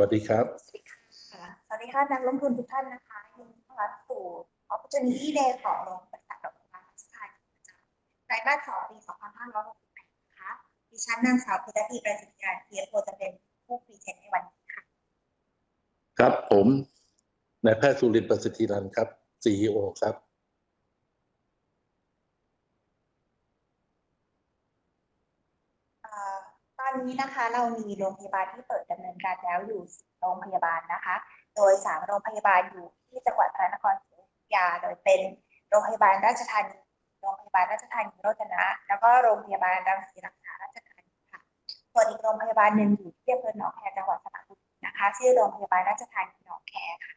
วัสดีครับค่ะ สวัสดีค่ะ นักลงทุนทุกท่านนะคะยินดีต้อนรับสู่ Opportunity Day ของโรงบริษัทดอกไม้สถานประจำไตรมาสสองปี2568นะคะดิฉันนางสาวพิรธีประสิทธิ์การเพียรโพจะเป็นผู้พรีเซนต์ในวันนี้ค่ะ ครับผมนายแพทย์สุรินทร์ประสิทธิรันท์ครับ CEO ครับ เอ่อต อนนี้นะคะเรามีโรงพยาบาลที่เปิดดำเนินการแล้วอยู่10โรงพยาบาลนะคะ โดย3โรงพยาบาลอยู่ที่จังหวัดพระนครศรีอยุธยา โดยเป็นโรงพยาบาลราชธานีโรงพยาบาลราชธานีโรจนะ แล้วก็โรงพยาบาลรังสีรักษาราชธานีค่ะ ส่วนอีกโรงพยาบาลหนึ่งอยู่ที่อำเภอหนองแคจังหวัดสระบุรีนะคะ ชื่อโรงพยาบาลราชธานีหนองแคค่ะ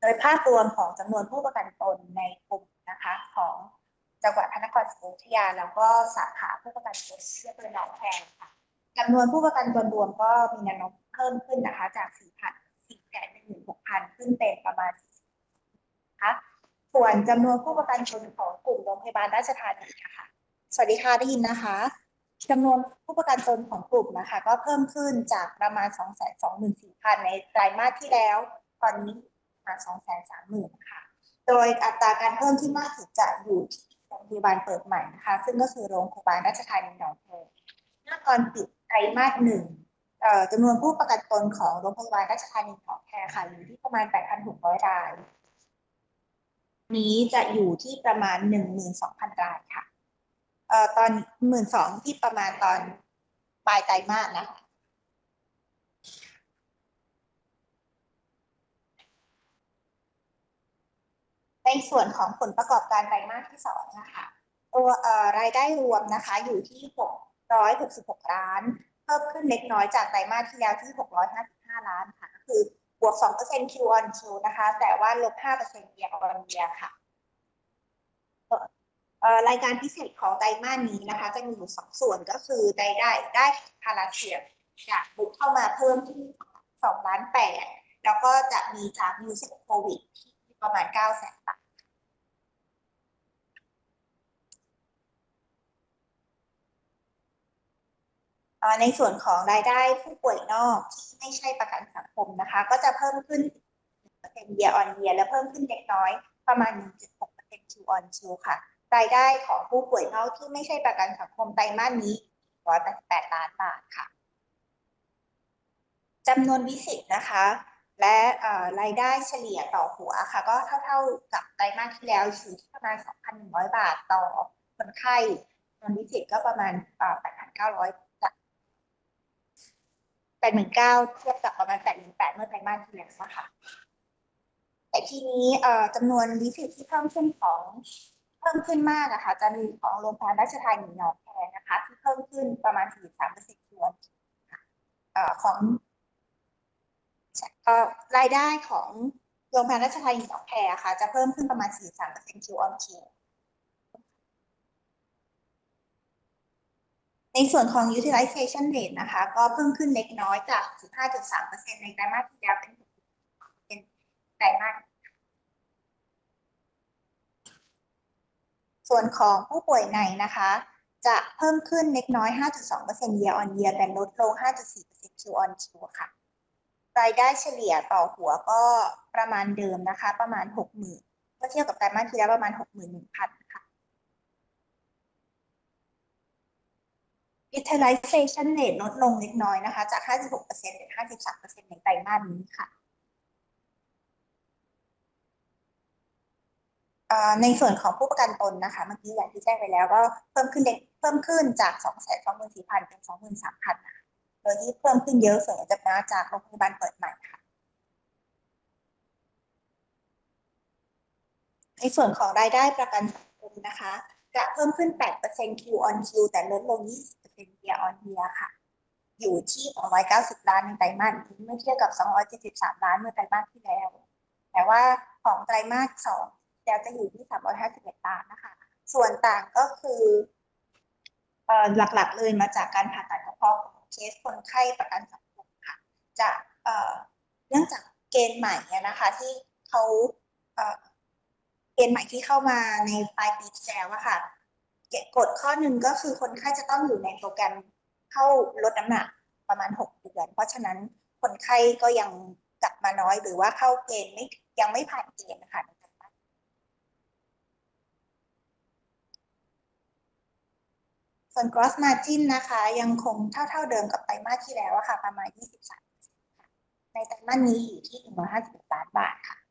โดยภาพรวมของจำนวนผู้ประกันตนในกลุ่มนะคะของ จังหวัดพระนครศรีอยุธยา แล้วก็สาขาผู้ประกันตนที่อำเภอหนองแคค่ะจำนวนผู้ประกันตนรวมก็มีแนวโน้มเพิ่มขึ้นนะคะ จาก4,000 4แสนหนึ่งหมื่นหกพันขึ้นเป็นประมาณนะคะส่วนจำนวนผู้ประกันตนของกลุ่มโรงพยาบาลราชธานีนะคะสวัสดีค่ะได้ยินนะคะจำนวนผู้ประกันตนของกลุ่มนะคะ ก็เพิ่มขึ้นจากประมาณ 2 2 4 0 0 0 ในไตรมาสที่แล้ว ตอนนี้ประมาณ2 3 0 0 0 0ค่ะ โดยอัตราการเพิ่มที่มากสุดจะอยู่ที่ โรงพยาบาลเปิดใหม่นะคะ ซึ่งก็คือโรงพยาบาลราชธานีหนองแคเมื่อตอนปิดไตรมาสหนึ่งจำนวนผู้ประกันตนของโรงพยาบาลราชธานีหนองแคค่ะอยู่ที่ประมาณ 8,600 ราย นี้จะอยู่ที่ประมาณ 12,000 รายค่ะออตอนหมื่นสองที่ประมาณตอนปลายไตรมาสนะคะ ส่วนของผลประกอบการไตรมาสที่สองนะคะตัวรายได้รวมนะคะอยู่ที่ 666 ล้าน เพิ่มขึ้นเล็กน้อยจากไตรมาสที่แล้วที่ 655 ล้านค่ะก็คือบวก 2% Q on Q นะคะ แต่ว่าลบ 5% year on year ค่ะเอ่อรายการพิเศษของไตรมาสนี้นะคะ จะมีอยู่สองส่วนก็คือได้ได้ได้พาราเซียจากบุกเข้ามาเพิ่มที่2ล้าน8แล้วก็จะมีจากมิวสิกโควิดที่ประมาณ9แสนบาท เอ่อ ในส่วนของรายได้ผู้ป่วยนอกที่ไม่ใช่ประกันสังคมนะคะ ก็จะเพิ่มขึ้นเป็นเ year on year และเพิ่มขึ้นเล็กน้อยประมาณ 1.6% Q on Q ค่ะ รายได้ของผู้ป่วยนอกที่ไม่ใช่ประกันสังคมไตรมาสนี้ 188 ล้านบาทค่ะจำนวนวิสิตนะคะ และรายได้เฉลี่ยต่อหัวค่ะ ก็เท่าๆกับไตรมาสที่แล้วอยู่ที่ประมาณ 2,100 บาทต่อคนไข้จำนวนวิสิตก็ประมาณ 8,900 แปดหมื่นเก้าเทียบกับประมาณแปดหมื่นแปดเมื่อไตรมาสที่แล้วนะคะแต่ทีนี้เอ่อจำนวนวิสิตที่เพิ่มขึ้นของเพิ่มขึ้นมากนะคะจะมีของโรงพยาบาลราชธานีหนองแคนะคะที่เพิ่มขึ้นประมาณ43เปอร์เซ็นต์วนเอ่อของเอ่อรายได้ของโรงพยาบาลราชธานีหนองแคค่ะจะเพิ่มขึ้นประมาณ43เปอร์เซ็นต์ Q on Q ในส่วนของ utilization rate นะคะ ก็เพิ่มขึ้นเล็กน้อยจาก 15.3%ในไตรมาสที่แล้วเป็นเป็นไตรมาสส่วนของผู้ป่วยในนะคะ จะเพิ่มขึ้นเล็กน้อย 5.2% year on year แต่ลดลง 5.4% Q on Q ค่ะ รายได้เฉลี่ยต่อหัวก็ประมาณเดิมนะคะ ประมาณ 60,000เมื่อเทียบกับไตรมาสที่แล้วประมาณ 61,000ค่ะ utilization rate ลดลงเล็กน้อยนะคะ จาก 56%เป็น 53%ในไตรมาสนี้ค่ะในส่วนของผู้ประกันตนนะคะ เมื่อกี้อย่างที่แจ้งไปแล้วก็เพิ่มขึ้นเล็กเพิ่มขึ้นจาก224,000 เป็น 23,000นะโดยที่เพิ่มขึ้นเยอะส่วนใหญ่จะมาจากโรงพยาบาลเปิดใหม่ค่ะ ในส่วนของรายได้ประกันสังคมนะคะ จะเพิ่มขึ้น 8% Q on Q แต่ลดลง 20% year on year ค่ะ อยู่ที่ 290 ล้านในไตรมาสนี้เมื่อเทียบกับ 273 ล้านเมื่อไตรมาสที่แล้ว แต่ว่าของไตรมาส2แล้วจะอยู่ที่ 351 ล้านนะคะ ส่วนต่างก็คือเอ่อหลักๆเลยมาจากการผ่าตัดกระเพาะของเคสคนไข้ประกันสังคมค่ะ จะเอ่อเนื่องจากเกณฑ์ใหม่นะคะ ที่เขาเอ่อเกณฑ์ใหม่ที่เข้ามาในปลายปีที่แล้วอะค่ะ กฎข้อหนึ่งก็คือคนไข้จะต้องอยู่ในโปรแกรมเข้าลดน้ำหนักประมาณหกเดือน เพราะฉะนั้นคนไข้ก็ยังกลับมาน้อยหรือว่าเข้าเกณฑ์ไม่ยังไม่ผ่านเกณฑ์นะคะส่วน gross margin นะคะ ยังคงเท่าเท่าๆเดิมกับไตรมาสที่แล้วอะค่ะ ประมาณ 23 ในไตรมาสนี้อยู่ที่ 150ล้านบาทค่ะ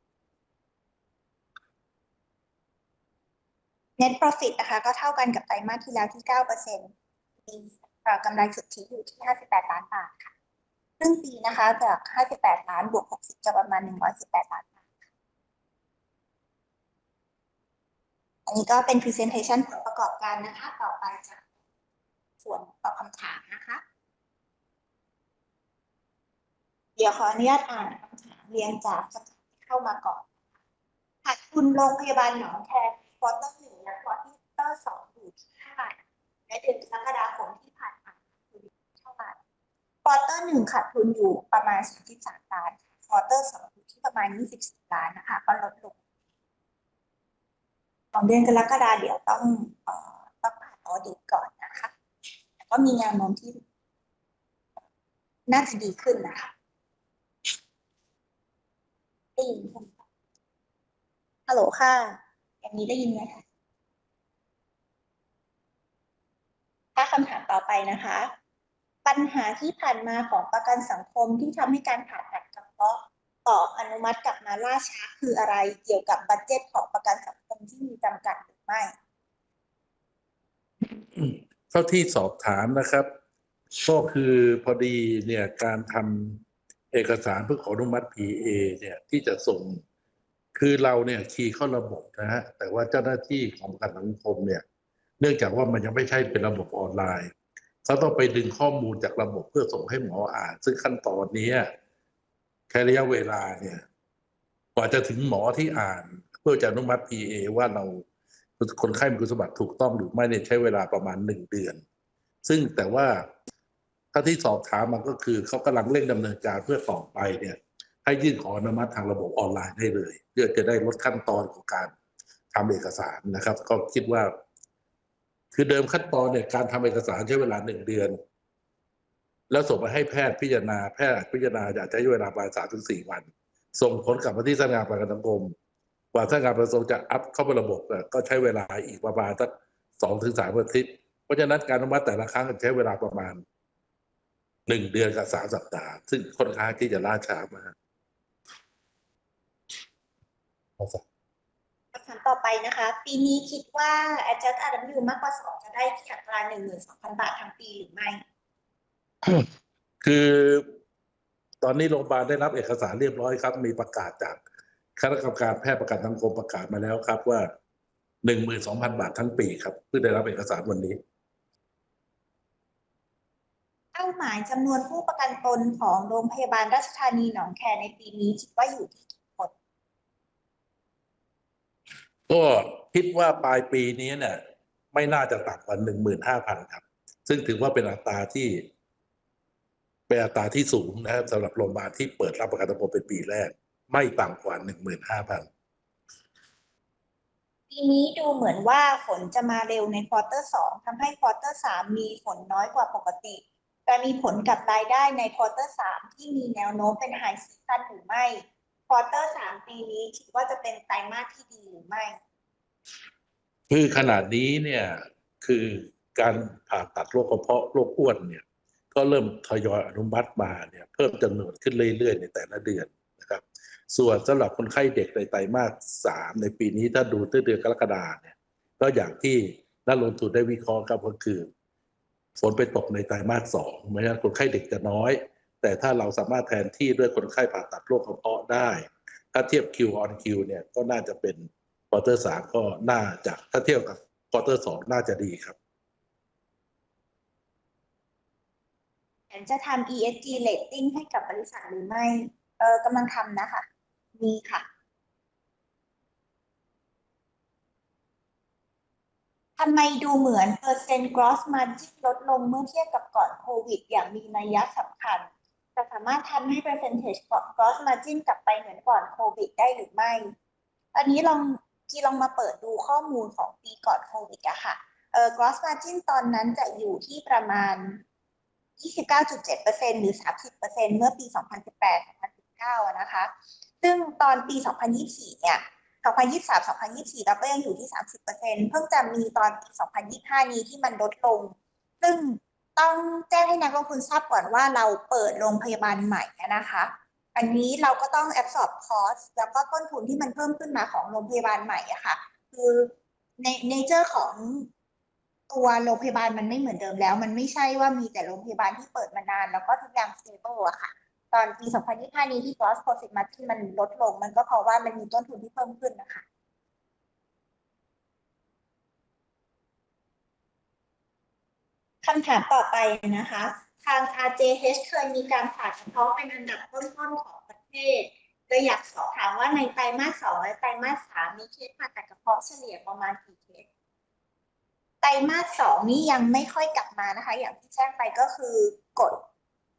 net profit นะคะ ก็เท่ากันกับไตรมาสที่แล้วที่9%มีเอ่อกำไรสุทธิอยู่ที่ 58 ล้านบาทค่ะครึ่งปีนะคะจาก 58 ล้านบวก 60 จะประมาณ 118 ล้านบาทอันนี้ก็เป็น presentation ผลประกอบการนะคะ ต่อไปจะส่วนตอบคำถามนะคะ เดี๋ยวขออนุญาตอ่านคำถามเรียงจากคำถามที่เข้ามาก่อนขาดทุนโรงพยาบาลหนองแค ควอเตอร์หนึ่งและควอเตอร์สองอยู่ที่เท่าไหร่ในเดือนกรกฎาคมที่ผ่านมาคือเท่าไหร่ควอเตอร์หนึ่งขาดทุนอยู่ประมาณ33ล้านควอเตอร์สองอยู่ที่ประมาณ 24 ล้านนะคะก็ลดลงของเดือนกรกฎาเดี๋ยวต้องเอ่อต้องผ่านออดิตก่อนนะคะแต่ก็มีแนวโน้มที่น่าจะดีขึ้นนะคะได้ยินไหมคะฮัลโหลค่ะ อย่างนี้ได้ยินไหมคะถ้าคำถามต่อไปนะคะ ปัญหาที่ผ่านมาของประกันสังคมที่ทำให้การผ่าตัดกระเพาะต่ออนุมัติกลับมาล่าช้าคืออะไรเกี่ยวกับบัดเจ็ตของประกันสังคมที่มีจำกัดหรือไม่เท่าที่สอบถามนะครับ ก็คือพอดีเนี่ยการทำเอกสารเพื่อขออนุมัติ PA เนี่ยที่จะส่ง คือเราเนี่ยคีย์เข้าระบบนะฮะแต่ว่าเจ้าหน้าที่ของประกันสังคมเนี่ย เนื่องจากว่ามันยังไม่ใช่เป็นระบบออนไลน์เขาต้องไปดึงข้อมูลจากระบบเพื่อส่งให้หมออ่าน ซึ่งขั้นตอนนี้แค่ระยะเวลาเนี่ยกว่าจะถึงหมอที่อ่าน เพื่อจะอนุมัติ PA ว่าเราคนไข้มีคุณสมบัติถูกต้องหรือไม่เนี่ยใช้เวลาประมาณหนึ่งเดือน ซึ่งแต่ว่าถ้าที่สอบถามมันก็คือเขากำลังเร่งดำเนินการเพื่อต่อไปเนี่ย ให้ยื่นขออนุมัติทางระบบออนไลน์ได้เลย เพื่อจะได้ลดขั้นตอนของการทำเอกสารนะครับ ก็คิดว่า คือเดิมขั้นตอนเนี่ยการทำเอกสารใช้เวลาหนึ่งเดือน แล้วส่งไปให้แพทย์พิจารณาแพทย์พิจารณาอยากใช้เวลาประมาณสามถึงสี่วัน ส่งผลกลับมาที่สำนักงานประกันสังคมกว่าสำนักงานประกันสังคมจะอัพเข้าไประบบก็ใช้เวลาอีกประมาณสักสองถึงสามอาทิตย์เพราะฉะนั้นการอนุมัติแต่ละครั้งใช้เวลาประมาณหนึ่งเดือนกับสามสัปดาห์ ซึ่งค่อนข้างที่จะล่าช้ามาก คำถามต่อไปนะคะ ปีนี้คิดว่า adjust RW มากกว่าสองจะได้ที่อัตราหนึ่งหมื่นสองพันบาททั้งปีหรือไม่ คือตอนนี้โรงพยาบาลได้รับเอกสารเรียบร้อยครับ มีประกาศจากคณะกรรมการแพทย์ประกันสังคมประกาศมาแล้วครับว่าหนึ่งหมื่นสองพันบาททั้งปีครับเพื่อได้รับเอกสารวันนี้เป้าหมายจำนวนผู้ประกันตนของโรงพยาบาลราชธานีหนองแคในปีนี้คิดว่าอยู่ที่ ก็คิดว่าปลายปีนี้เนี่ย ไม่น่าจะต่ำกว่าหนึ่งหมื่นห้าพันครับ ซึ่งถือว่าเป็นอัตราที่เป็นอัตราที่สูงนะครับสำหรับโรงพยาบาลที่เปิดรับประกันสังคมเป็นปีแรก ไม่ต่ำกว่าหนึ่งหมื่นห้าพันปีนี้ดูเหมือนว่าฝนจะมาเร็วในควอเตอร์สองทำให้ควอเตอร์สามมีฝนน้อยกว่าปกติ แต่มีผลกับรายได้ในควอเตอร์สามที่มีแนวโน้มเป็นไฮซีซันหรือไม่ ควอเตอร์สามปีนี้คิดว่าจะเป็นไตรมาสที่ดีหรือไม่ คือขนาดนี้เนี่ยคือการผ่าตัดโรคกระเพาะโรคอ้วนเนี่ย ก็เริ่มทยอยอนุมัติมาเนี่ยเพิ่มจำนวนขึ้นเรื่อยๆ ในแต่ละเดือนนะครับ ส่วนสำหรับคนไข้เด็กในไตรมาสสามในปีนี้ถ้าดูตั้งเดือนกรกฎาเนี่ย ก็อย่างที่นักลงทุนได้วิเคราะห์ครับก็คือฝนไปตกในไตรมาสสองไม่งั้นคนไข้เด็กจะน้อย แต่ถ้าเราสามารถแทนที่ด้วยคนไข้ผ่าตัดโรคกระเพาะได้ ถ้าเทียบ Q on Q เนี่ยก็น่าจะเป็นควอเตอร์สามก็น่าจะถ้าเทียบกับควอเตอร์สองน่าจะดีครับแผนจะทำ ESG rating ให้กับบริษัทหรือไม่ เออกำลังทำนะคะ มีค่ะ ทำไมดูเหมือนเปอร์เซ็นต์ gross margin ลดลงเมื่อเทียบกับก่อนโควิด อย่างมีนัยยะสำคัญ จะสามารถทำให้ percentage gross margin กลับไปเหมือนก่อนโควิดได้หรือไม่ อันนี้ลองกีลองมาเปิดดูข้อมูลของปีก่อนโควิดอะค่ะเออ gross margin ตอนนั้นจะอยู่ที่ประมาณ 29.7%หรือ 30%เมื่อปี 2018-2019อะนะคะ ซึ่งตอนปี 2024 เนี่ย 2023-2024 เราก็ยังอยู่ที่ 30%เพิ่งจะมีตอนปี 2025 นี้ที่มันลดลง ซึ่ง ต้องแจ้งให้นักลงทุนทราบก่อนว่าเราเปิดโรงพยาบาลใหม่นะคะ อันนี้เราก็ต้อง absorb cost แล้วก็ต้นทุนที่มันเพิ่มขึ้นมาของโรงพยาบาลใหม่อะค่ะ คือในเนเจอร์ของตัวโรงพยาบาลมันไม่เหมือนเดิมแล้ว มันไม่ใช่ว่ามีแต่โรงพยาบาลที่เปิดมานาน แล้วก็ทุกอย่าง stable อะค่ะ ตอนปี 2025 นี้ที่ gross profit margin มันลดลง มันก็เพราะว่ามันมีต้นทุนที่เพิ่มขึ้นนะคะ คำถามต่อไปนะคะ ทาง RJH เคยมีการผ่าเฉพาะเป็นอันดับต้นๆของประเทศเลยอยากสอบถามว่าในไตรมาสสองและไตรมาสสามมีเคสผ่าตัดกระเพาะเฉลี่ยประมาณกี่เคสไตรมาสสองนี้ยังไม่ค่อยกลับมานะคะ อย่างที่แจ้งไปก็คือกด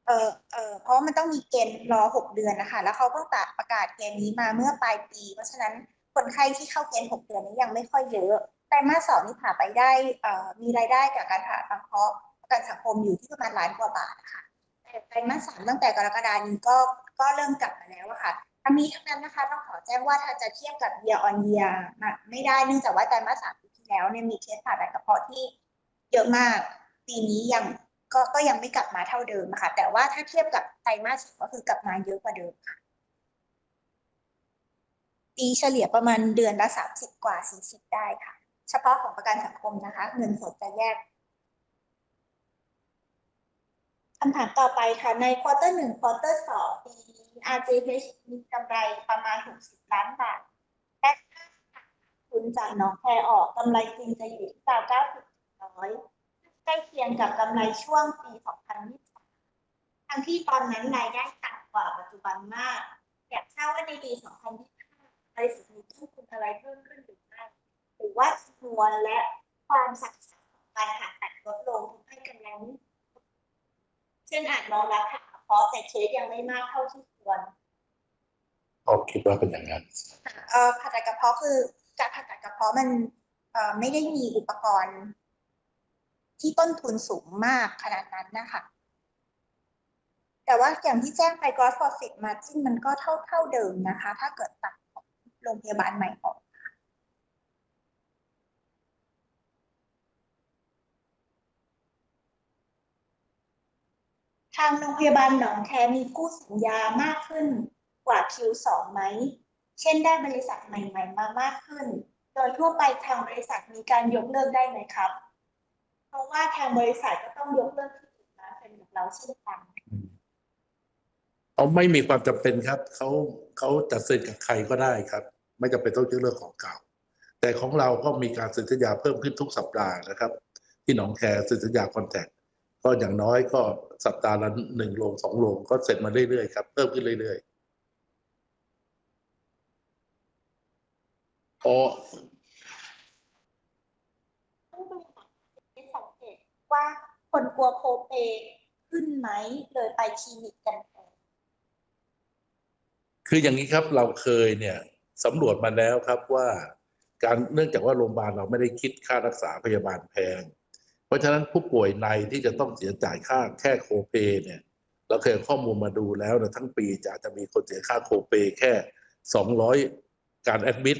เออเออเพราะมันต้องมีเกณฑ์รอหกเดือนนะคะ แล้วเขาเพิ่งตัดประกาศเกณฑ์นี้มาเมื่อปลายปี เพราะฉะนั้นคนไข้ที่เข้าเกณฑ์หกเดือนนี้ยังไม่ค่อยเยอะ ตรมาสสองนี่ผ่าไปได้มีรายได้จากการผ่าตัดกระเพาะประกันสังคมอยู่ที่ประมาณล้านกว่าบาทค่ะแต่ไตรมาสสามตั้งแต่กรกฎานี้ก็ก็เริ่มกลับมาแล้วค่ะทั้งนี้ทั้งนั้นนะคะต้องขอแจ้งว่าถ้าจะเทียบกับ year on year นะไม่ได้เนื่องจากว่าไตรมาสสามปีที่แล้วเนี่ยมีเคสผ่าตัดกระเพาะที่เยอะมากปีนี้ยังก็ก็ยังไม่กลับมาเท่าเดิมค่ะ แต่ว่าถ้าเทียบกับไตรมาสสองก็คือกลับมาเยอะกว่าเดิมค่ะปีเฉลี่ยประมาณเดือนละสามสิบกว่าสี่สิบได้ค่ะ เฉพาะของประกันสังคมนะคะ เงินสดจะแยกคำถามต่อไปค่ะ ในควอเตอร์หนึ่งควอเตอร์สองปี RJH มีกำไรประมาณ 60 ล้านบาทและถ้าคุณจากน้องแพออกกำไรจริงจะอยู่ที่ราว90น้อยใกล้เคียงกับกำไรช่วงปี 2023 ทั้งที่ตอนนั้นรายได้ต่ำกว่าปัจจุบันมาก อยากทราบว่าในปี 2025บริษัทมีต้นทุนอะไรเพิ่มขึ้นหรือ รือว่าจำนวนและความสักเสนของการผ่าตัดลดลงทำให้กำไรไม่เช่นอาจรองรับผ่าเพราะแต่เคสยังไม่มากเท่าที่ควรก็คิดว่าเป็นอย่างนั้นเอ่อผ่าตัดกระเพาะคือการผ่าตัดกระเพาะมันเอ่อไม่ได้มีอุปกรณ์ ที่ต้นทุนสูงมากขนาดนั้นนะคะแต่ว่าอย่างที่แจ้งไป gross profit margin มันก็เท่าเท่าเดิมนะคะ ถ้าเกิดตัดของโรงพยาบาลใหม่ออก ทางโรงพยาบาลหนองแคมีกู้สัญญามากขึ้นกว่า Q2 ไหม เช่นได้บริษัทใหม่ ๆ มามากขึ้น โดยทั่วไปทางบริษัทมีการยกเลิกได้ไหมครับ เพราะว่าทางบริษัทก็ต้องยกเลิกที่อื่นมาเป็นกับเราเช่นกันเขาไม่มีความจำเป็นครับเขาเขาจะเซ็นกับใครก็ได้ครับ ไม่จำเป็นต้องยกเลิกของเก่า แต่ของเราก็มีการเซ็นสัญญาเพิ่มขึ้นทุกสัปดาห์นะครับ ที่หนองแคเซ็นสัญญาคอนแทค ก็อย่างน้อยก็สัปดาห์ละหนึ่งโรงสองโรงก็เสร็จมาเรื่อยๆครับเพิ่มขึ้นเรื่อยๆอ๋อต้องดูสังเกตว่าคนกลัวโคเปขึ้นไหมเลยไปคลินิกกันแทนคืออย่างนี้ครับเราเคยเนี่ยสำรวจมาแล้วครับว่า การเนื่องจากว่าโรงพยาบาลเราไม่ได้คิดค่ารักษาพยาบาลแพงเพ ราะฉะนั้นผู้ป่วยในที่จะต้องเสียจ่ายค่าแค่โคเปเนี่ยเราเคยเอาข้อมูลมาดูแล้วนะทั้งปีจะอาจจะมีคนเสียค่าโคเปแค่สองร้อยการแอดมิด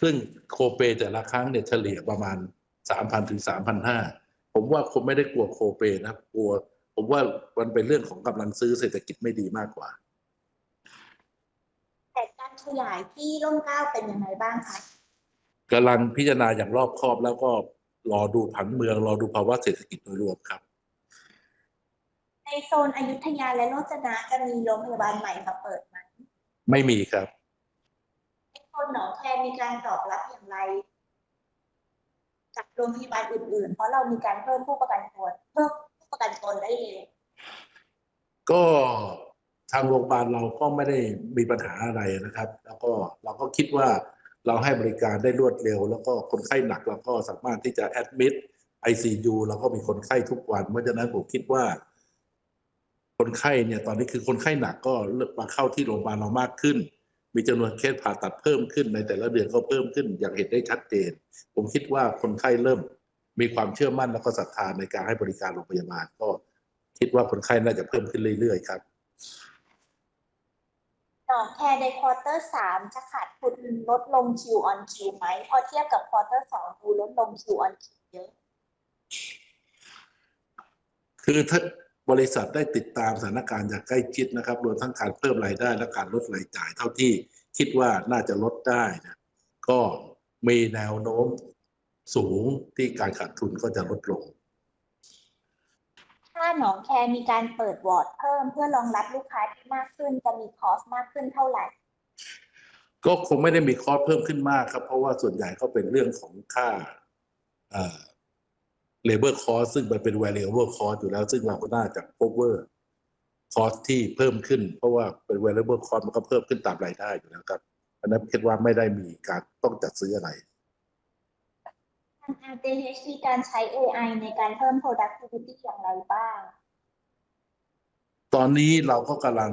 ซึ่งโคเปแต่ละครั้งเนี่ยเฉลี่ยประมาณสามพันถึงสามพันห้าผมว่าคงไม่ได้กลัวโคเปนะกลัว ผมว่ามันเป็นเรื่องของกำลังซื้อเศรษฐกิจไม่ดีมากกว่า แต่การขยายที่ร่มเกล้าเป็นยังไงบ้างคะกำลังพิจารณาอย่างรอบคอบแล้วก็ รอดูผันเมือง รอดูภาวะเศรษฐกิจโดยรวมครับ ในโซนอยุธยาและโรจนะจะมีโรงพยาบาลใหม่มาเปิดไหมไม่มีครับในโซนหนองแคมีการตอบรับอย่างไรกับโรงพยาบาลอื่นๆ เพราะเรามีการเพิ่มผู้ประกันตนเพิ่มผู้ประกันตนได้เร็วก็ทางโรงพยาบาลเราก็ไม่ได้มีปัญหาอะไรนะครับ แล้วก็เราก็คิดว่า เราให้บริการได้รวดเร็ว แล้วก็คนไข้หนักเราก็สามารถที่จะแอดมิด ICU เราก็มีคนไข้ทุกวัน เพราะฉะนั้นผมคิดว่า คนไข้เนี่ยตอนนี้คือคนไข้หนักก็เริ่มมาเข้าที่โรงพยาบาลเรามากขึ้น มีจำนวนเคสผ่าตัดเพิ่มขึ้นในแต่ละเดือนก็เพิ่มขึ้น อย่างเห็นได้ชัดเจน ผมคิดว่าคนไข้เริ่มมีความเชื่อมั่นแล้วก็ศรัทธาในการให้บริการโรงพยาบาลก็คิดว่าคนไข้น่าจะเพิ่มขึ้นเรื่อยๆครับ แคในควอเตอร์สามจะขาดทุนลดลง Q on Q ไหม พอเทียบกับควอเตอร์สองดูลดลง Q on Q เยอะ คือถ้าบริษัทได้ติดตามสถานการณ์อย่างใกล้ชิดนะครับ รวมทั้งการเพิ่มรายได้และการลดรายจ่ายเท่าที่คิดว่าน่าจะลดได้นะก็มีแนวโน้มสูงที่การขาดทุนก็จะลดลง ถ้าหนองแคมีการเปิดวอร์ดเพิ่มเพื่อรองรับลูกค้าที่มากขึ้นจะมีคอสมากขึ้นเท่าไหร่ ก็คงไม่ได้มีคอร์สเพิ่มขึ้นมากครับ เพราะว่าส่วนใหญ่ก็เป็นเรื่องของค่าเอ่อ labor cost ซึ่งมันเป็น variable cost อยู่แล้ว ซึ่งเราก็น่าจะ cover cost ที่เพิ่มขึ้น เพราะว่าเป็น variable cost มันก็เพิ่มขึ้นตามรายได้อยู่แล้วครับอันนั้นคิดว่าไม่ได้มีการต้องจัดซื้ออะไร ทาง RJH มีการใช้ AI ในการเพิ่ม productivity อย่างไรบ้าง ตอนนี้เราก็กำลัง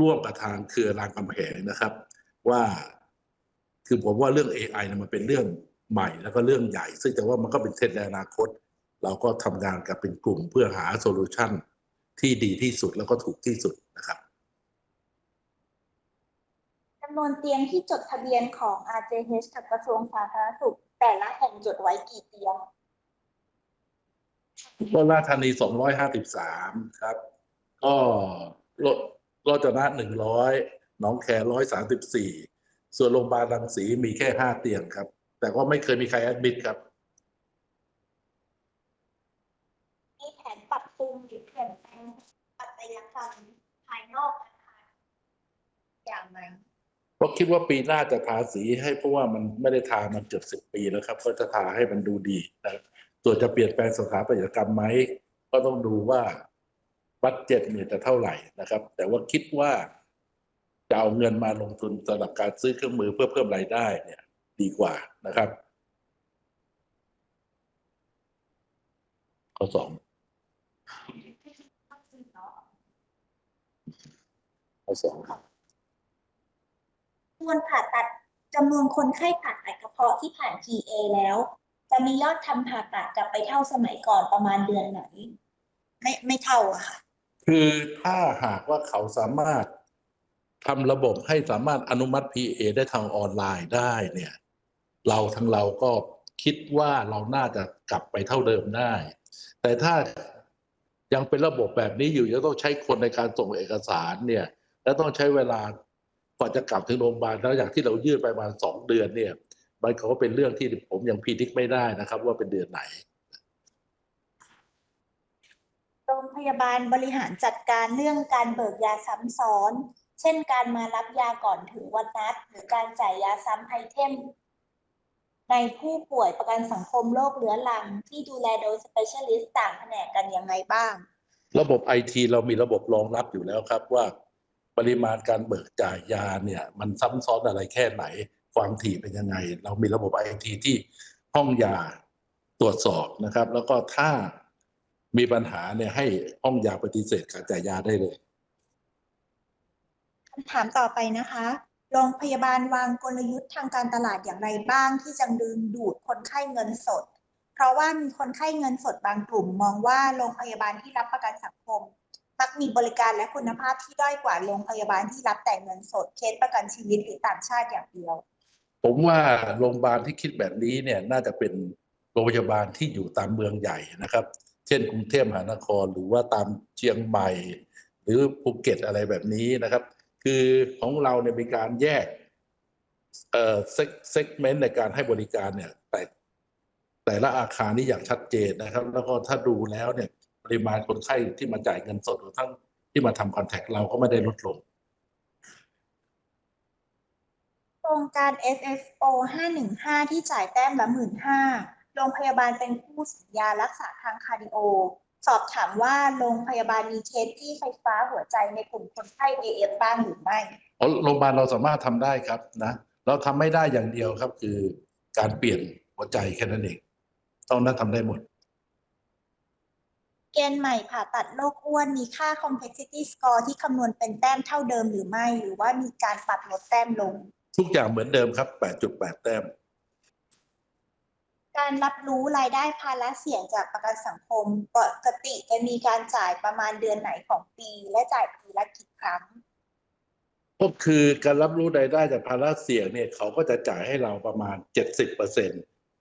ร่วมกับทางเครือรามคำแหงนะครับ ว่า คือผมว่าเรื่อง AI เนี่ยมันเป็นเรื่องใหม่แล้วก็เรื่องใหญ่ ซึ่งแต่ว่ามันก็เป็นเทรนด์ในอนาคต เราก็ทำงานกันเป็นกลุ่มเพื่อหาโซลูชันที่ดีที่สุดแล้วก็ถูกที่สุดนะครับจำนวนเตียงที่จดทะเบียนของ RJH กับกระทรวงสาธารณสุข แต่ละแห่งจดไว้กี่เตียงก็ราชธานีสองร้อยห้าสิบสามครับ ก็รถรจนะหนึ่งร้อยหนองแคร้อยสามสิบสี่ส่วนโรงพยาบาลรังสีมีแค่ห้าเตียงครับ แต่ก็ไม่เคยมีใครแอดมิดครับ มีแผนปรับปรุงหรือเปลี่ยนแปลงปัจจัยกรรมภายนอกอาคารอย่างไร ก็คิดว่าปีหน้าจะทาสีให้เพราะว่ามันไม่ได้ทามันเกือบสิบปีแล้วครับ ก็จะทาให้มันดูดีนะส่วนจะเปลี่ยนแปลงสถาปัตยกรรมไหมก็ต้องดูว่าบัตเจ็ตเนี่ยจะเท่าไหร่นะครับ แต่ว่าคิดว่าจะเอาเงินมาลงทุนสำหรับการซื้อเครื่องมือเพื่อเพิ่มรายได้เนี่ย ดีกว่านะครับ ข้อสองข้อสอง ครับควรผ่าตัดจำนวนคนไข้ผ่าตัดกระเพาะที่ผ่าน PA แล้ว จะมียอดทำผ่าตัดกลับไปเท่าสมัยก่อนประมาณเดือนไหน ไม่ไม่เท่าอะค่ะ คือถ้าหากว่าเขาสามารถทำระบบให้สามารถอนุมัติ PA ได้ทางออนไลน์ได้เนี่ย เราทั้งเราก็คิดว่าเราน่าจะกลับไปเท่าเดิมได้ แต่ถ้ายังเป็นระบบแบบนี้อยู่ยังต้องใช้คนในการส่งเอกสารเนี่ย แล้วต้องใช้เวลา กว่าจะกลับถึงโรงพยาบาลแล้วอย่างที่เรายื่นไปประมาณสองเดือนเนี่ยมันก็เป็นเรื่องที่ผมยังพิจิกไม่ได้นะครับ ว่าเป็นเดือนไหนโรงพยาบาลบริหารจัดการเรื่องการเบิกยาซ้ำซ้อน เช่นการมารับยาก่อนถึงวันนัด หรือการจ่ายยาซ้ำไอเทม ในผู้ป่วยประกันสังคมโรคเรื้อรัง ที่ดูแลโดย specialist ต่างแผนกกันยังไงบ้าง ระบบไอทีเรามีระบบรองรับอยู่แล้วครับว่า ปริมาณการเบิกจ่ายยาเนี่ยมันซ้ำซ้อนอะไรแค่ไหน ความถี่เป็นยังไง เรามีระบบไอทีที่ห้องยาตรวจสอบนะครับ แล้วก็ถ้ามีปัญหาเนี่ยให้ห้องยาปฏิเสธการจ่ายยาได้เลยคำถามต่อไปนะคะโรงพยาบาลวางกลยุทธ์ทางการตลาดอย่างไรบ้างที่จะดึงดูดคนไข้เงินสด เพราะว่ามีคนไข้เงินสดบางกลุ่ม มองว่าโรงพยาบาลที่รับประกันสังคม มักมีบริการและคุณภาพที่ด้อยกว่าโรงพยาบาลที่รับแต่เงินสดเคสประกันชีวิตหรือต่างชาติอย่างเดียว ผมว่าโรงพยาบาลที่คิดแบบนี้เนี่ยน่าจะเป็นโรงพยาบาลที่อยู่ตามเมืองใหญ่นะครับ เช่นกรุงเทพมหานครหรือว่าตามเชียงใหม่ หรือภูเก็ตอะไรแบบนี้นะครับ คือของเราเนี่ยมีการแยกเอ่อเซกเมนต์ในการให้บริการเนี่ยแต่แต่ละอาคารนี่อย่างชัดเจนนะครับ แล้วก็ถ้าดูแล้วเนี่ย ปริมาณคนไข้ที่มาจ่ายเงินสดหรือทั้งที่มาทำคอนแทคเราก็ไม่ได้ลดลง โครงการ FFO 515 ที่จ่ายแต้มละหมื่นห้าโรงพยาบาลเป็นผู้สัญญารักษาทางคาร์ดิโอ สอบถามว่าโรงพยาบาลมีเคสที่ไฟฟ้าหัวใจในกลุ่มคนไข้ AF บ้างหรือไม่อ๋อโรงพยาบาลเราสามารถทำได้ครับนะ เราทำไม่ได้อย่างเดียวครับคือการเปลี่ยนหัวใจแค่นั้นเองต้องนั้นทำได้หมด เกณฑ์ใหม่ผ่าตัดโรคอ้วนมีค่า complexity score ที่คำนวณเป็นแต้มเท่าเดิมหรือไม่ หรือว่ามีการปรับลดแต้มลง ทุกอย่างเหมือนเดิมครับ 8.8 แต้ม การรับรู้รายได้ภาระเสี่ยงจากประกันสังคมปกติจะมีการจ่ายประมาณเดือนไหนของปี และจ่ายปีละกี่ครั้ง ก็คือการรับรู้รายได้จากภาระเสี่ยงเนี่ยเขาก็จะจ่ายให้เราประมาณเจ็ดสิบเปอร์เซ็น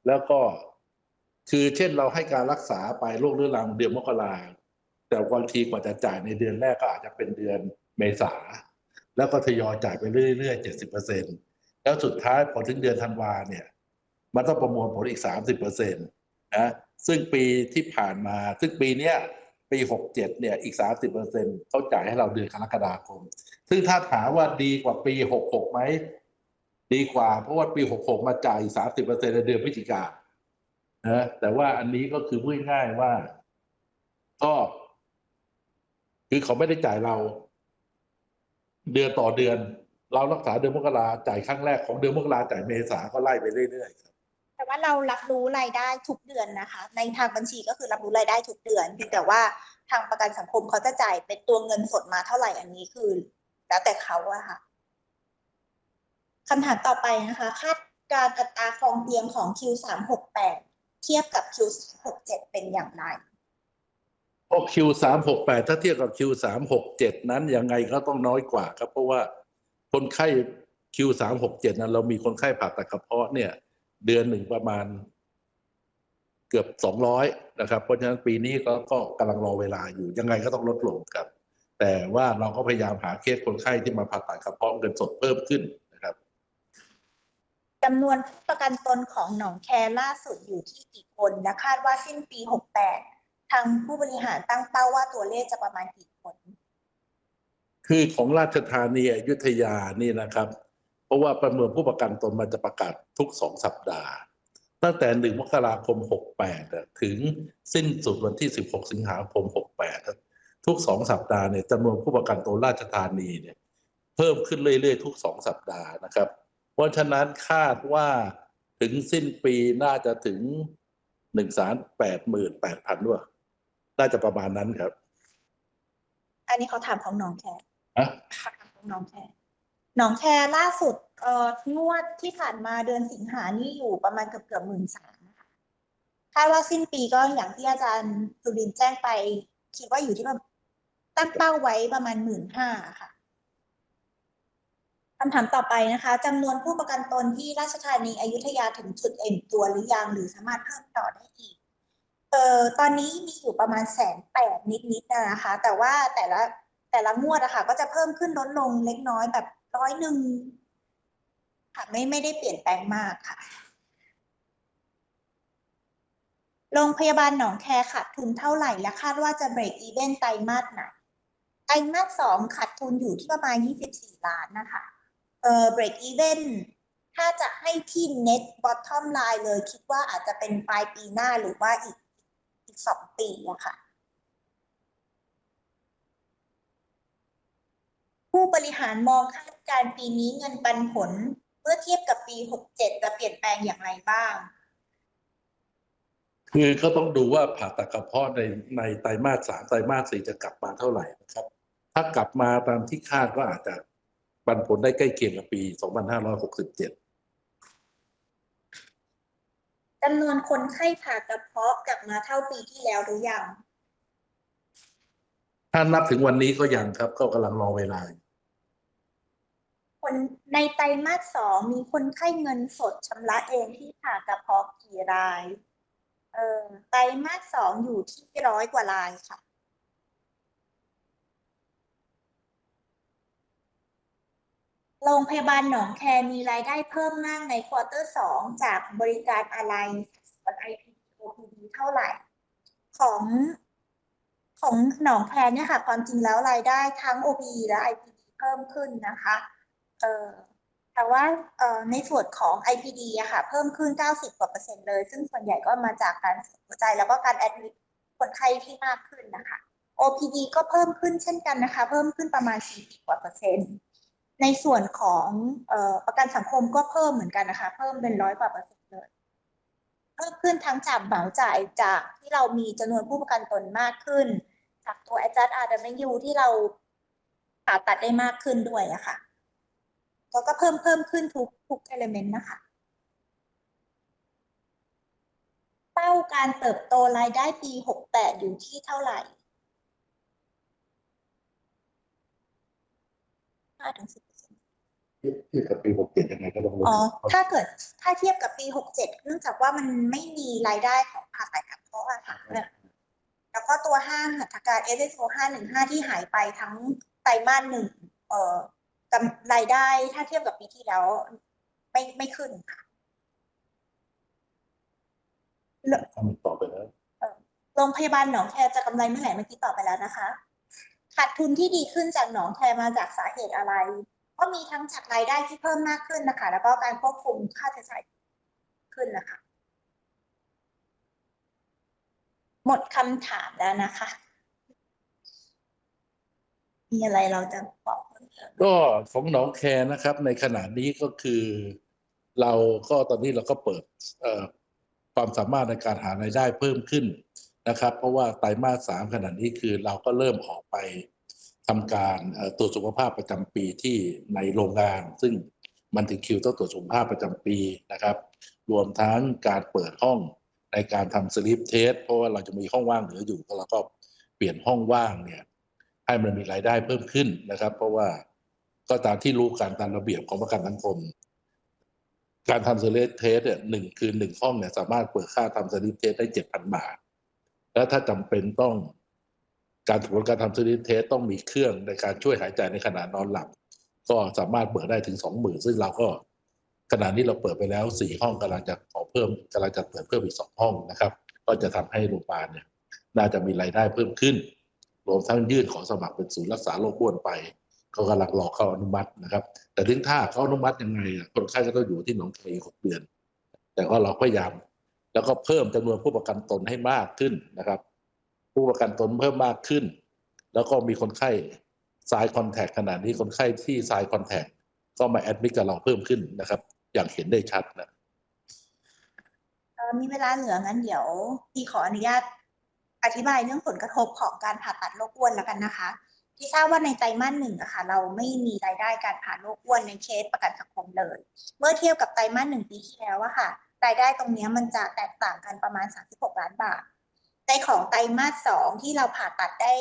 แล้วก็ คือเช่นเราให้การรักษาไปโรคเรื้อรังเดือนมกราแต่บางทีกว่าจะจ่ายในเดือนแรกก็อาจจะเป็นเดือนเมษา แล้วก็ทยอยจ่ายไปเรื่อยๆเจ็ดสิบเปอร์เซ็นแล้วสุดท้ายพอถึงเดือนธันวาเนี่ย มันต้องประมวลผลอีกสามสิบเปอร์เซ็นตนะซึ่งปีที่ผ่านมา ซึ่งปีเนี้ยปีหกเจ็ดเนี่ยอีกสามสิบเปอร์เซ็นเขาจ่ายให้เราเดือนกรกฎาคม ซึ่งถ้าถามว่าดีกว่าปีหกหกไหมดีกว่า เพราะว่าปีหกหกมาจ่ายสามสิบเปอร์เซ็นในเดือนพฤศจิกา นะแต่ว่าอันนี้ก็คือพูดง่ายว่า ก็คือเขาไม่ได้จ่ายเรา เดือนต่อเดือน เรารักษาเดือนมกราจ่ายครั้งแรกของเดือนมกราจ่ายเมษาก็ไล่ไปเรื่อยๆครับแต่ว่าเรารับรู้รายได้ทุกเดือนนะคะ ในทางบัญชีก็คือรับรู้รายได้ทุกเดือนเพียงแต่ว่าทางประกันสังคมเขาจะจ่ายเป็นตัวเงินสดมาเท่าไหร่อันนี้คือ แล้วแต่เขาอะค่ะคำถามต่อไปนะคะ คาดการอัตราครองเตียงของ Q สามหกแปด เทียบกับ Q หกเจ็ดเป็นอย่างไรพอ Q สามหกแปดถ้าเทียบกับ Q สามหกเจ็ดนั้นยังไงก็ต้องน้อยกว่าครับ เพราะว่าคนไข้ Q สามหกเจ็ดนั้นเรามีคนไข้ผ่าตัดกระเพาะเนี่ย เดือนหนึ่งประมาณเกือบสองร้อยนะครับ เพราะฉะนั้นปีนี้ก็ก็กำลังรอเวลาอยู่ ยังไงก็ต้องลดลงครับ แต่ว่าเราก็พยายามหาเคสคนไข้ที่มาผ่าตัดกระเพาะเงินสดเพิ่มขึ้น จำนวนผู้ประกันตนของหนองแคล่าสุดอยู่ที่กี่คนและคาดว่าสิ้นปี 68 ทางผู้บริหารตั้งเป้าว่าตัวเลขจะประมาณกี่คน คือของราชธานีอยุธยานี่นะครับ เพราะว่าประเมินผู้ประกันตนมันจะประกาศทุกสองสัปดาห์ ตั้งแต่หนึ่งมกราคม 68 ถึงสิ้นสุดวันที่ 16 สิงหาคม 68 ทุกสองสัปดาห์เนี่ยจำนวนผู้ประกันตนราชธานีเนี่ยเพิ่มขึ้นเรื่อยๆ ทุกสองสัปดาห์นะครับ เพราะฉะนั้นคาดว่าถึงสิ้นปีน่าจะถึงหนึ่งแสนแปดหมื่นแปดพันด้วยน่าจะประมาณนั้นครับ อันนี้เขาถามของหนองแคอะค่ะของหนองแคหนองแคล่าสุดเอ่องวดที่ผ่านมาเดือนสิงหานี่อยู่ประมาณเกือบเกือบหมื่นสามนะคะคาดว่าสิ้นปีก็อย่างที่อาจารย์สุรินทร์แจ้งไป คิดว่าอยู่ที่ประมาณตั้งเป้าไว้ประมาณหมื่นห้าค่ะ คำถามต่อไปนะคะจำนวนผู้ประกันตนที่ราชธานีอยุธยาถึงจุดเอ็นตัวหรือยังหรือสามารถเพิ่มต่อได้อีกเอ่อตอนนี้มีอยู่ประมาณแสนแปดนิดๆนะคะ แต่ว่าแต่ละแต่ละงวดอะค่ะก็จะเพิ่มขึ้นลดลงเล็กน้อยแบบร้อยหนึ่งค่ะไม่ไม่ได้เปลี่ยนแปลงมากค่ะ โรงพยาบาลหนองแคขาดทุนเท่าไหร่ และคาดว่าจะเบรกอีเวนไตรมาสไหนไตรมาสสองขาดทุนอยู่ที่ประมาณยี่สิบสี่ล้านนะคะ เอ่อเบรกอีเวนถ้าจะให้ที่ net bottom line เลย คิดว่าอาจจะเป็นปลายปีหน้าหรือว่าอีกอีกสองปีอะค่ะ ผู้บริหารมองคาดการณ์ปีนี้เงินปันผล เมื่อเทียบกับปี 67 จะเปลี่ยนแปลงอย่างไรบ้าง คือก็ต้องดูว่าผ่าตัดกระเพาะในในไตรมาสสามไตรมาสสี่จะกลับมาเท่าไหร่นะครับ ถ้ากลับมาตามที่คาดก็อาจจะ ปันผลได้ใกล้เคียงกับปี 2567จำนวนคนไข้ผ่ากระเพาะกลับมาเท่าปีที่แล้วหรือยัง ถ้านับถึงวันนี้ก็ยังครับ ก็กำลังรอเวลาอยู่คนในไตรมาสสองมีคนไข้เงินสดชำระเองที่ผ่ากระเพาะกี่ราย เออไตรมาสสองอยู่ที่ร้อยกว่ารายค่ะ โรงพยาบาลหนองแคมีรายได้เพิ่มมากในควอเตอร์สองจากบริการอะไรส่วน IPD OPD เท่าไหร่ ของของหนองแคเนี่ยค่ะ ความจริงแล้วรายได้ทั้ง OPD และ IPD เพิ่มขึ้นนะคะ เออแต่ว่าในส่วนของ IPD อะค่ะ เพิ่มขึ้น 90 กว่าเปอร์เซ็นต์เลย ซึ่งส่วนใหญ่ก็มาจากการสียหัวใจแล้วก็การแอดมิดคนไข้ที่มากขึ้นนะคะ OPD ก็เพิ่มขึ้นเช่นกันนะคะ เพิ่มขึ้นประมาณ 40 กว่าเปอร์เซ็นต์ ในส่วนของประกันสังคมก็เพิ่มเหมือนกันนะคะ เพิ่มเป็นร้อยกว่าเปอร์เซ็นต์เลยเพิ่มขึ้นทั้งจากเหมาจ่ายจากที่เรามีจำนวนผู้ประกันตนมากขึ้น จากตัว adjust ยูที่เราผ่าตัดได้มากขึ้นด้วยอะคะ่ะแล้วก็เพิ่มเพิ่มขึ้นทุกทุก element นะคะ เป้าการเติบโตรายได้ปี 68 อยู่ที่เท่าไหร่5ถึง10 เทียบกับปี67ยังไงก็ลองดูอ๋อถ้าเกิดถ้าเทียบกับปี67เนื่องจากว่ามันไม่มีรายได้ของผ่าตัดกับเพราะอาหารเนี่ยแล้วก็ตัวห้างหัตถการเอสเอสโอห้าหนึ่ o 515 ที่หายไปทั้งไตรมาสหนึ่งเอ่อกำรายได้ถ้าเทียบกับปีที่แล้ว ไม่ไม่ขึ้นค่ะทำต่อไปแล้วโรงพยาบาลหนองแคจะกำไรเมื่อไหร่เมื่อกี้ตอบไปแล้วนะคะ ขาดทุนที่ดีขึ้นจากหนองแคมาจากสาเหตุอะไร ก็มีทั้งจากรายได้ที่เพิ่มมากขึ้นนะคะ แล้วก็การควบคุมค่าใช้จ่ายขึ้นนะคะ หมดคำถามแล้วนะคะ มีอะไรเราจะบอกเพิ่มก็ของหนองแคนะครับ ในขณะนี้ก็คือ เราก็ตอนนี้เราก็เปิดความสามารถในการหารายได้เพิ่มขึ้นนะครับ เพราะว่าไตรมาสสามขณะนี้คือเราก็เริ่มออกไป ทำการตรวจสุขภาพประจำปีที่ในโรงงาน ซึ่งมันถึงคิวต้องตรวจสุขภาพประจำปีนะครับ รวมทั้งการเปิดห้องในการทำสลิปเทสเพราะว่าเราจะมีห้องว่างเหลืออยู่ก็เราก็เปลี่ยนห้องว่างเนี่ยให้มันมีรายได้เพิ่มขึ้นนะครับ เพราะว่าก็ตามที่รู้การตามระเบียบของประกันสังคม การทำสลิปเทสเนี่ยหนึ่งคือหนึ่งห้องเนี่ยสามารถเปิดค่าทำสลิปเทสได้เจ็ดพันบาท แล้วถ้าจำเป็นต้อง การผลการทำสลิปเทสต้องมีเครื่องในการช่วยหายใจในขณะนอนหลับ ก็สามารถเปิดได้ถึงสองหมื่นซึ่งเราก็ขณะนี้เราเปิดไปแล้วสี่ห้องกำลังจะขอเพิ่มกำลังจะเปิดเพิ่มอีกสองห้องนะครับ ก็จะทำให้โรงพยาบาลเนี่ยน่าจะมีรายได้เพิ่มขึ้น รวมทั้งยื่นขอสมัครเป็นศูนย์รักษาโรคอ้วนไปก็กำลังรอเข้าอนุมัตินะครับ แต่ถึงถ้าเขาอนุมัติยังไงคนไข้ก็ต้องอยู่ที่หนองคายหกเดือน แต่ว่าเราพยายาม แล้วก็เพิ่มจำนวนผู้ประกันตนให้มากขึ้นนะครับ ผู้ประกันตนเพิ่มมากขึ้น แล้วก็มีคนไข้สายคอนแทคขนาดนี้คนไข้ที่สายคอนแทคก็มาแอดมิดกับเราเพิ่มขึ้นนะครับ อย่างเห็นได้ชัดนะมีเวลาเหลืองั้นเดี๋ยวพี่ขออนุญาตอธิบายเรื่องผลกระทบของการผ่าตัดโรคอ้วนแล้วกันนะคะ ที่ทราบว่าในไตรมาสหนึ่งอะค่ะเราไม่มีรายได้การผ่าโรคอ้วนในเคสประกันสังคมเลย เมื่อเทียบกับไตรมาสหนึ่งปีที่แล้วอะค่ะ รายได้ตรงนี้มันจะแตกต่างกันประมาณ 36 ล้านบาท ในของไตรมาสสองที่เราผ่าตัดได้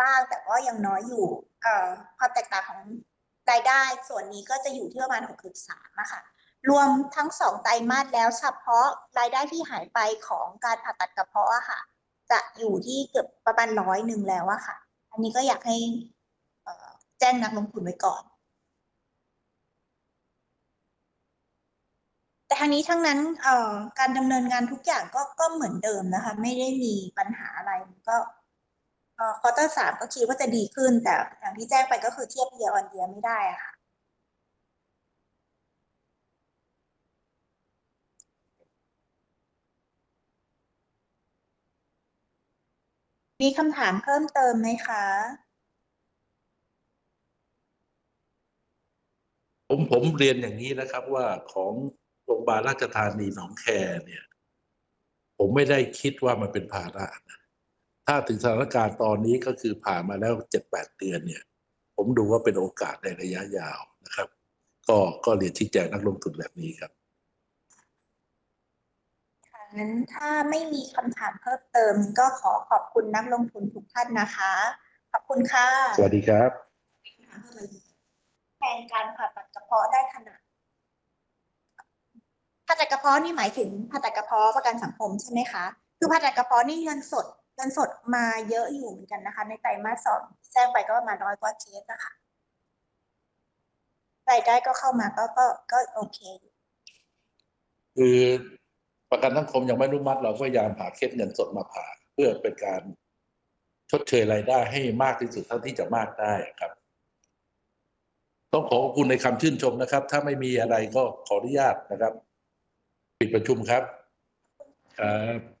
บ้างแต่ก็ยังน้อยอยู่เอ่อความแตกต่างของรายได้ส่วนนี้ก็จะอยู่ที่ประมาณ 63อะค่ะรวมทั้งสองไตรมาสแล้วเฉพาะรายได้ที่หายไปของการผ่าตัดกระเพาะอะค่ะ จะอยู่ที่เกือบประมาณร้อยหนึ่งแล้วอะค่ะ อันนี้ก็อยากให้แจ้งนักลงทุนไว้ก่อน แต่ ทางนี้ทั้งนั้นเอ่อการดำเนินงานทุกอย่างก็ก็เหมือนเดิมนะคะ ไม่ได้มีปัญหาอะไรก็เอ่อควอเตอร์สามก็คิดว่าจะดีขึ้น แต่อย่างที่แจ้งไปก็คือเทียบเยียร์ออนเยียร์ไม่ได้อะค่ะมีคำถามเพิ่มเติมไหมคะ ผมผมเรียนอย่างนี้นะครับว่าของ โรงพยาบาลราชธานีหนองแคเนี่ย ผมไม่ได้คิดว่ามันเป็นภาระนะถ้าถึงสถานการณ์ตอนนี้ก็คือผ่านมาแล้วเจ็ดแปดเดือนเนี่ย ผมดูว่าเป็นโอกาสในระยะยาวนะครับ ก็ก็เรียนชี้แจงนักลงทุนแบบนี้ครับค่ะงั้นถ้าไม่มีคำถามเพิ่มเติมก็ขอขอบคุณนักลงทุนทุกท่านนะคะ ขอบคุณค่ะ สวัสดีครับแทนการผ่าตัดกระเพาะได้ขนาด ผ่าตัดกระเพาะนี่หมายถึงผ่าตัดกระเพาะประกันสังคมใช่ไหมคะ คือผ่าตัดกระเพาะนี่เงินสดเงินสดมาเยอะอยู่เหมือนกันนะคะ ในไตรมาสสองแจ้งไปก็ประมาณร้อยกว่าเคสนะคะรายได้ก็เข้ามาก็ก็ก็โอเค คือประกันสังคมยังไม่อนุมัติเราก็พยายามหาเคสเงินสดมาผ่า เพื่อเป็นการชดเชยรายได้ให้มากที่สุดเท่าที่จะมากได้ครับ ต้องขอขอบคุณในคำชื่นชมนะครับ ถ้าไม่มีอะไรก็ขออนุญาตนะครับ ปิดประชุมครับครับ